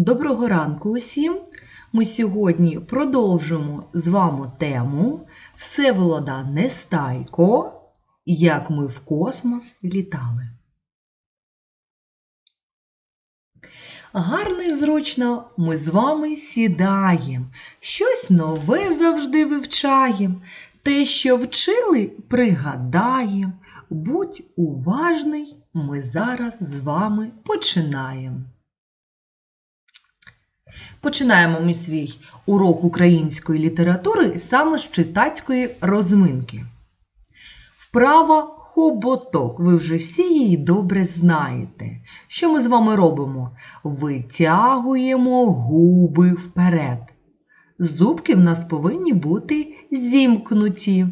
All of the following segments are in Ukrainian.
Доброго ранку усім! Ми сьогодні продовжимо з вами тему Всеволода Нестайко Як ми в космос літали. Гарно і зручно ми з вами сідаємо, щось нове завжди вивчаємо. Те, що вчили, пригадаємо. Будь уважний, ми зараз з вами починаємо. Починаємо ми свій урок української літератури саме з читацької розминки. Вправа хоботок. Ви вже всі її добре знаєте. Що ми з вами робимо? Витягуємо губи вперед. Зубки в нас повинні бути зімкнуті.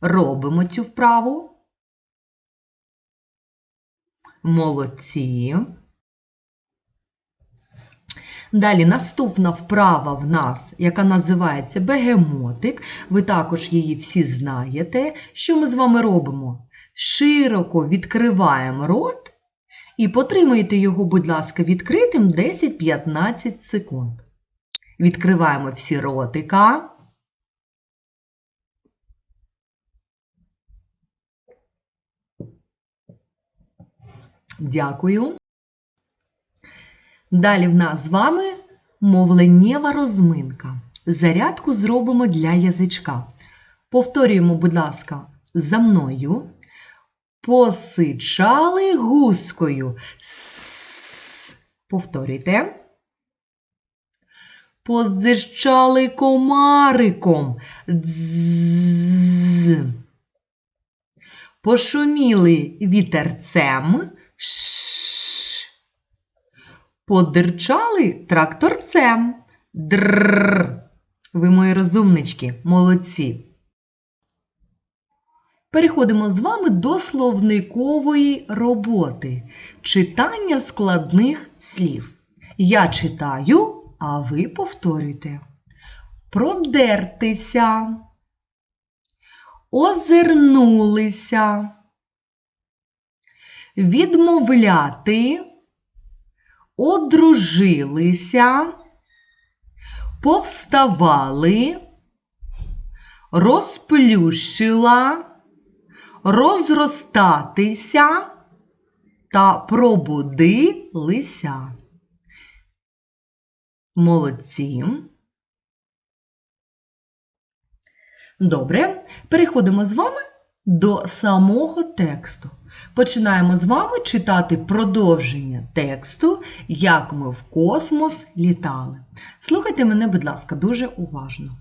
Робимо цю вправу. Молодці. Далі наступна вправа в нас, яка називається бегемотик. Ви також її всі знаєте. Що ми з вами робимо? Широко відкриваємо рот і потримайте його, будь ласка, відкритим 10-15 секунд. Відкриваємо всі ротика. Дякую. Далі в нас з вами мовленнєва розминка. Зарядку зробимо для язичка. Повторюємо, будь ласка, за мною. Посичали гускою. Повторюйте. Позичали комариком. Дз. Пошуміли вітерцем. Ш. Подирчали тракторцем. Др. Ви мої розумнички, молодці. Переходимо з вами до словникової роботи. Читання складних слів. Я читаю, а ви повторюйте. Продертися. Озирнулися. Відмовляти одружилися, повставали, розплющила, розростатися та пробудилися. Молодці. Добре, переходимо з вами до самого тексту. Починаємо з вами читати продовження тексту, як ми в космос літали. Слухайте мене, будь ласка, дуже уважно.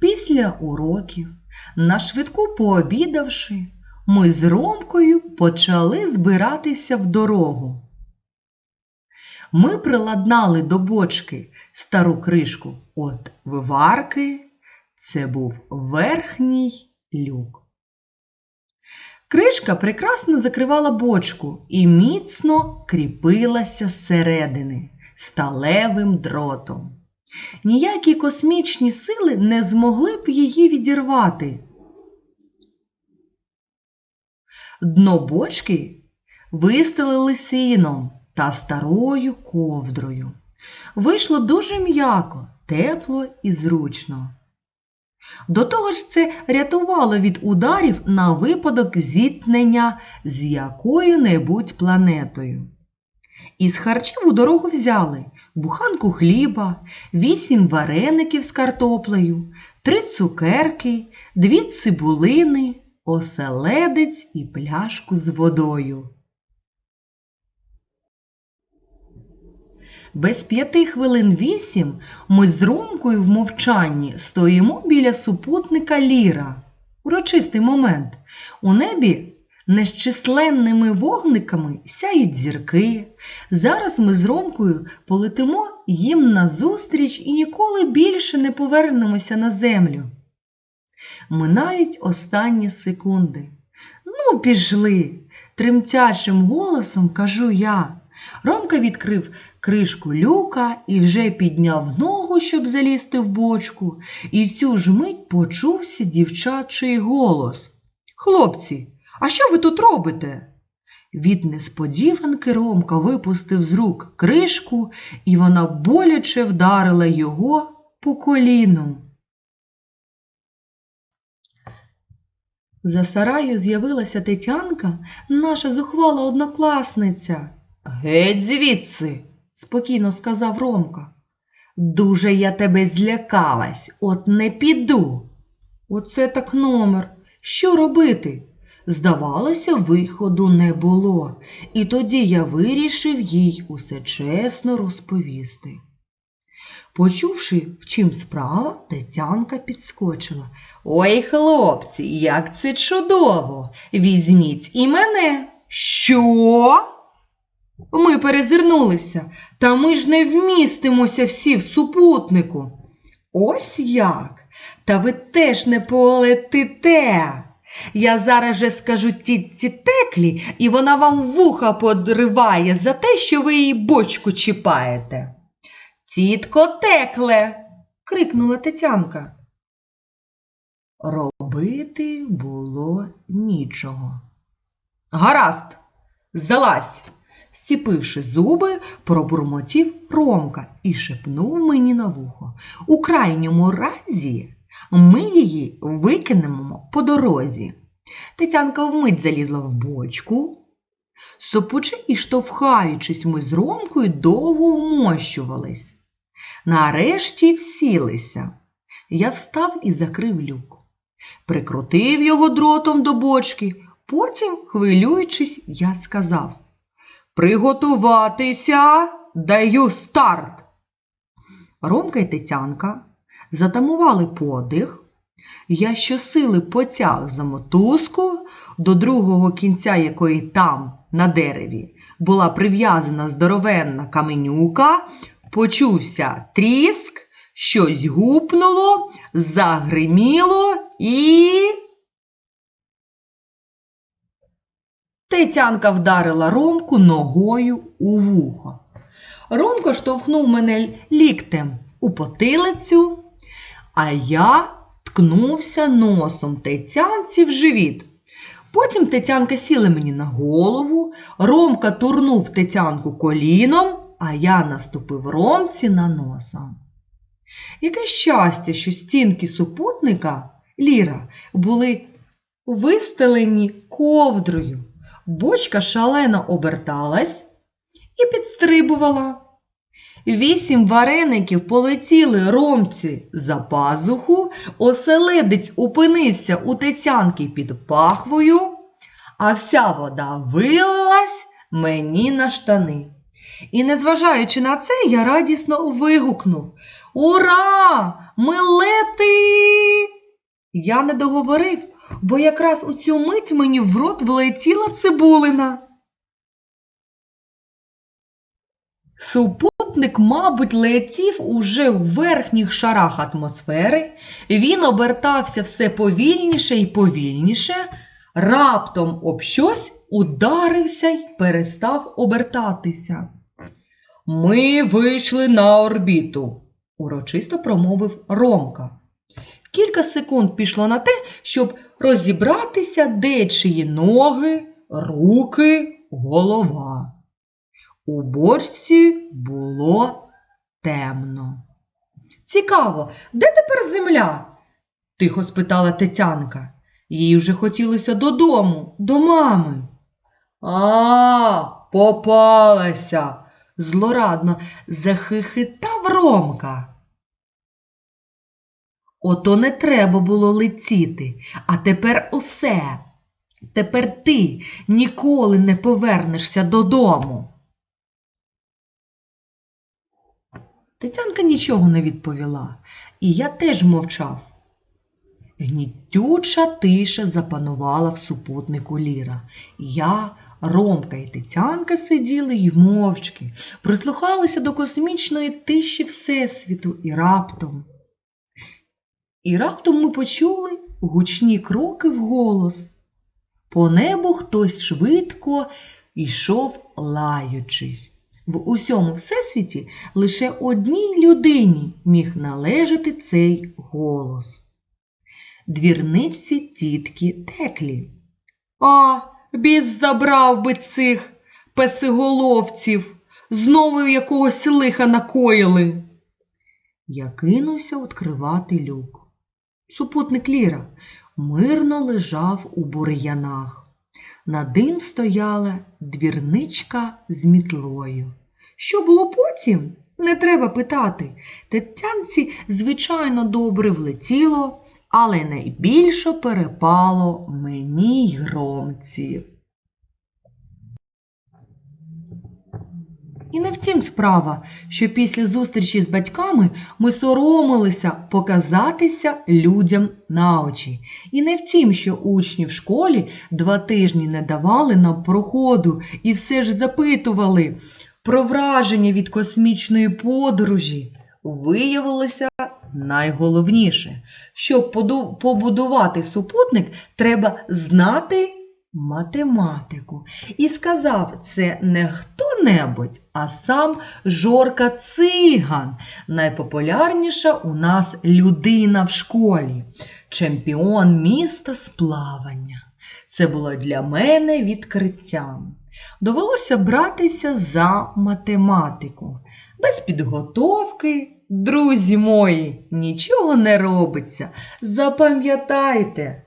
Після уроків, на швидку пообідавши, ми з Ромкою почали збиратися в дорогу. Ми приладнали до бочки стару кришку от виварки. Це був верхній люк. Кришка прекрасно закривала бочку і міцно кріпилася зсередини сталевим дротом. Ніякі космічні сили не змогли б її відірвати. Дно бочки вистелили сіном та старою ковдрою. Вийшло дуже м'яко, тепло і зручно. До того ж, це рятувало від ударів на випадок зіткнення з якою-небудь планетою. Із харчів у дорогу взяли буханку хліба, вісім вареників з картоплею, три цукерки, дві цибулини, оселедець і пляшку з водою. Без п'яти хвилин вісім ми з Ромкою в мовчанні стоїмо біля супутника Ліра. Урочистий момент. У небі незчисленними вогниками сяють зірки. Зараз ми з Ромкою полетимо їм назустріч і ніколи більше не повернемося на землю. Минають останні секунди. Ну, пішли, тремтячим голосом кажу я. Ромка відкрив кришку люка і вже підняв ногу, щоб залізти в бочку, і в цю ж мить почувся дівчачий голос. Хлопці, а що ви тут робите? Від несподіванки Ромка випустив з рук кришку, і вона боляче вдарила його по коліну. За сараю з'явилася Тетянка, наша зухвала однокласниця. Геть звідси, спокійно сказав Ромка. Дуже я тебе злякалась, от не піду. Оце так номер. Що робити? Здавалося, виходу не було, і тоді я вирішив їй усе чесно розповісти. Почувши, в чим справа, Тетянка підскочила. Ой, хлопці, як це чудово! Візьміть і мене. Що? Ми перезирнулися, та ми ж не вмістимося всі в супутнику. Ось як. Та ви теж не полетите. Я зараз же скажу тітці теклі, і вона вам вуха подриває за те, що ви її бочку чіпаєте. Тітко текле. крикнула Тетянка. Робити було нічого. Гаразд, залазь, Стіпивши зуби, пробурмотів Ромка і шепнув мені на вухо. У крайньому разі ми її викинемо по дорозі. Тетянка вмить залізла в бочку. Сопучи і штовхаючись, ми з Ромкою довго вмощувались. Нарешті всілися. Я встав і закрив люк. Прикрутив його дротом до бочки, потім, хвилюючись, я сказав Приготуватися, даю старт. Ромка і Тетянка затамували подих. Я щосили потяг за мотузку, до другого кінця якої там, на дереві, була прив'язана здоровенна каменюка, почувся тріск, щось гупнуло, загриміло і. Тетянка вдарила Ромку ногою у вухо. Ромко штовхнув мене ліктем у потилицю, а я ткнувся носом Тетянці в живіт. Потім Тетянка сіла мені на голову, Ромка турнув Тетянку коліном, а я наступив Ромці на носа. Яке щастя, що стінки супутника Ліра були вистелені ковдрою. Бочка шалено оберталась і підстрибувала. Вісім вареників полетіли ромці за пазуху, оселедець упинився у тетянки під пахвою, а вся вода вилилась мені на штани. І, незважаючи на це, я радісно вигукнув Ура! Ми лети! Я не договорив, бо якраз у цю мить мені в рот влетіла цибулина. Супутник, мабуть, летів уже в верхніх шарах атмосфери, він обертався все повільніше і повільніше, раптом об щось ударився й перестав обертатися. Ми вийшли на орбіту, урочисто промовив Ромка. Кілька секунд пішло на те, щоб розібратися, де чиї ноги, руки, голова. У бочці було темно. Цікаво, де тепер земля? тихо спитала Тетянка. Їй вже хотілося додому, до мами. А, попалася, злорадно захихитав Ромка. Ото не треба було летіти, а тепер усе. Тепер ти ніколи не повернешся додому. Тетянка нічого не відповіла, і я теж мовчав. Гнітюча тиша запанувала в супутнику Ліра. Я, Ромка і Тетянка сиділи й мовчки, прислухалися до космічної тиші Всесвіту і раптом. І раптом ми почули гучні кроки вголос. По небу хтось швидко йшов лаючись. В усьому всесвіті лише одній людині міг належати цей голос. Двірничці тітки теклі. А, біс забрав би цих песиголовців, знову якогось лиха накоїли. Я кинувся відкривати люк. Супутник Ліра мирно лежав у бур'янах. Над ним стояла двірничка з мітлою. Що було потім? Не треба питати. Тетянці, звичайно, добре влетіло, але найбільше перепало мені й громці. І не втім справа, що після зустрічі з батьками ми соромилися показатися людям на очі. І не втім, що учні в школі два тижні не давали нам проходу і все ж запитували про враження від космічної подорожі. Виявилося найголовніше, щоб побудувати супутник, треба знати математику. І сказав це не хто-небудь, а сам Жорка Циган, найпопулярніша у нас людина в школі, чемпіон міста з плавання. Це було для мене відкриттям. Довелося братися за математику. Без підготовки, друзі мої, нічого не робиться. Запам'ятайте,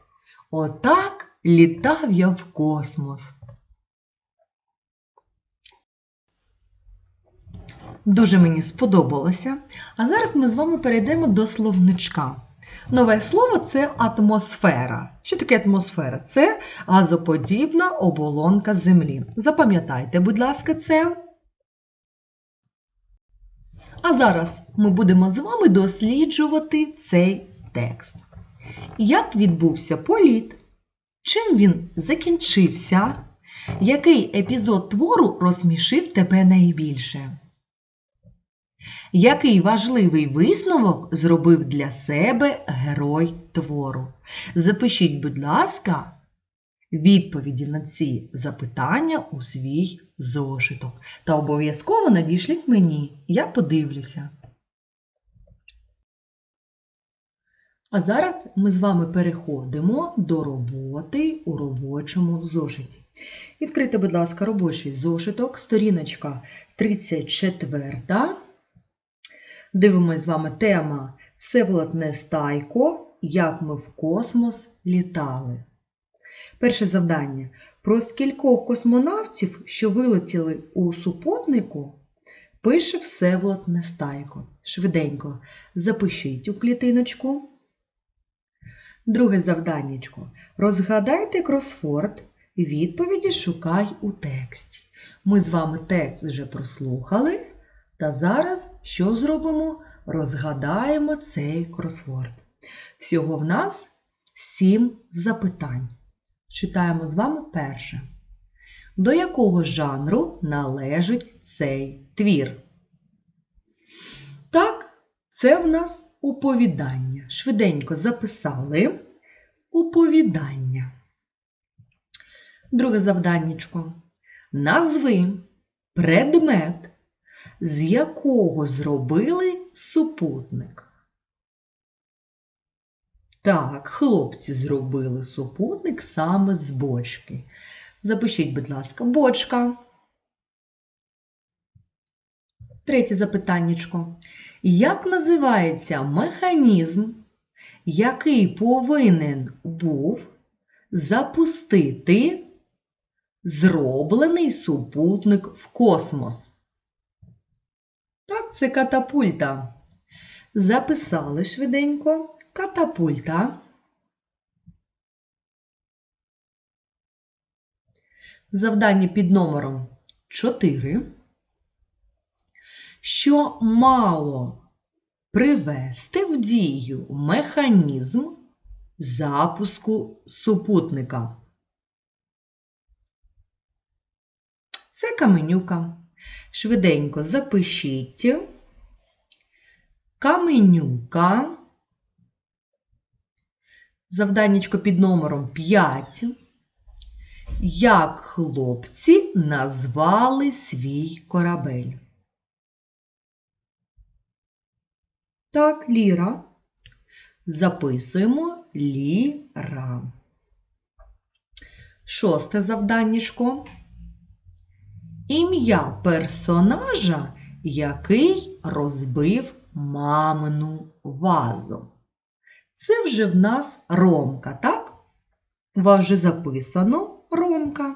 отак літав я в космос. Дуже мені сподобалося. А зараз ми з вами перейдемо до словничка. Нове слово це атмосфера. Що таке атмосфера? Це газоподібна оболонка Землі. Запам'ятайте, будь ласка, це. А зараз ми будемо з вами досліджувати цей текст. Як відбувся політ? Чим він закінчився? Який епізод твору розсмішив тебе найбільше? Який важливий висновок зробив для себе герой твору? Запишіть, будь ласка, відповіді на ці запитання у свій зошиток. Та обов'язково надішліть мені, я подивлюся. А зараз ми з вами переходимо до роботи у робочому зошиті. Відкрийте, будь ласка, робочий зошиток, сторіночка 34. Дивимось з вами тема Всеволод Нестайко, як ми в космос літали. Перше завдання. Про скількох космонавтів, що вилетіли у супутнику, пише Всеволод Нестайко. Швиденько запишіть у клітиночку. Друге завданнячко. Розгадайте кросфорд, відповіді шукай у тексті. Ми з вами текст вже прослухали. Та зараз що зробимо? Розгадаємо цей кросворд. Всього в нас сім запитань. Читаємо з вами перше. До якого жанру належить цей твір? Так, це в нас оповідання. Швиденько записали оповідання. Друге завданнячко. Назви предмет з якого зробили супутник. Так, хлопці зробили супутник саме з бочки. Запишіть, будь ласка, бочка. Третє запитаннячко. Як називається механізм, який повинен був запустити зроблений супутник в космос? Так, це катапульта. Записали швиденько катапульта. Завдання під номером 4. Що мало привести в дію механізм запуску супутника? Це каменюка. Швиденько запишіть каменюка. Завданнячко під номером 5. Як хлопці назвали свій корабель? Так, Ліра. Записуємо Ліра. Шосте завданнячко. Ім'я персонажа, який розбив мамину вазу. Це вже в нас Ромка, так? У вас вже записано Ромка.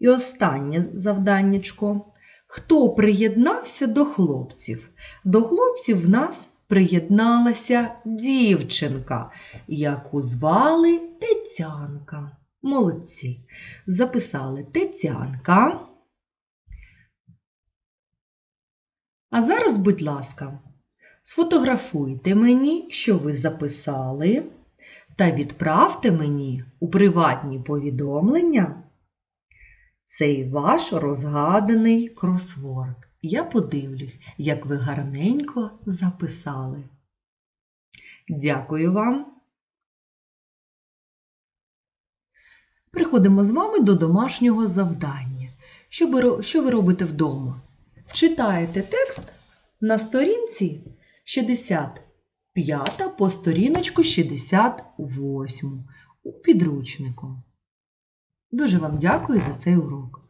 І останнє завданнячко. Хто приєднався до хлопців? До хлопців в нас приєдналася дівчинка, яку звали Тетянка. Молодці. Записали Тетянка. А зараз, будь ласка, сфотографуйте мені, що ви записали, та відправте мені у приватні повідомлення цей ваш розгаданий кросворд. Я подивлюсь, як ви гарненько записали. Дякую вам. Приходимо з вами до домашнього завдання. Що ви, робите вдома? Читаєте текст на сторінці 65 по сторіночку 68 у підручнику. Дуже вам дякую за цей урок.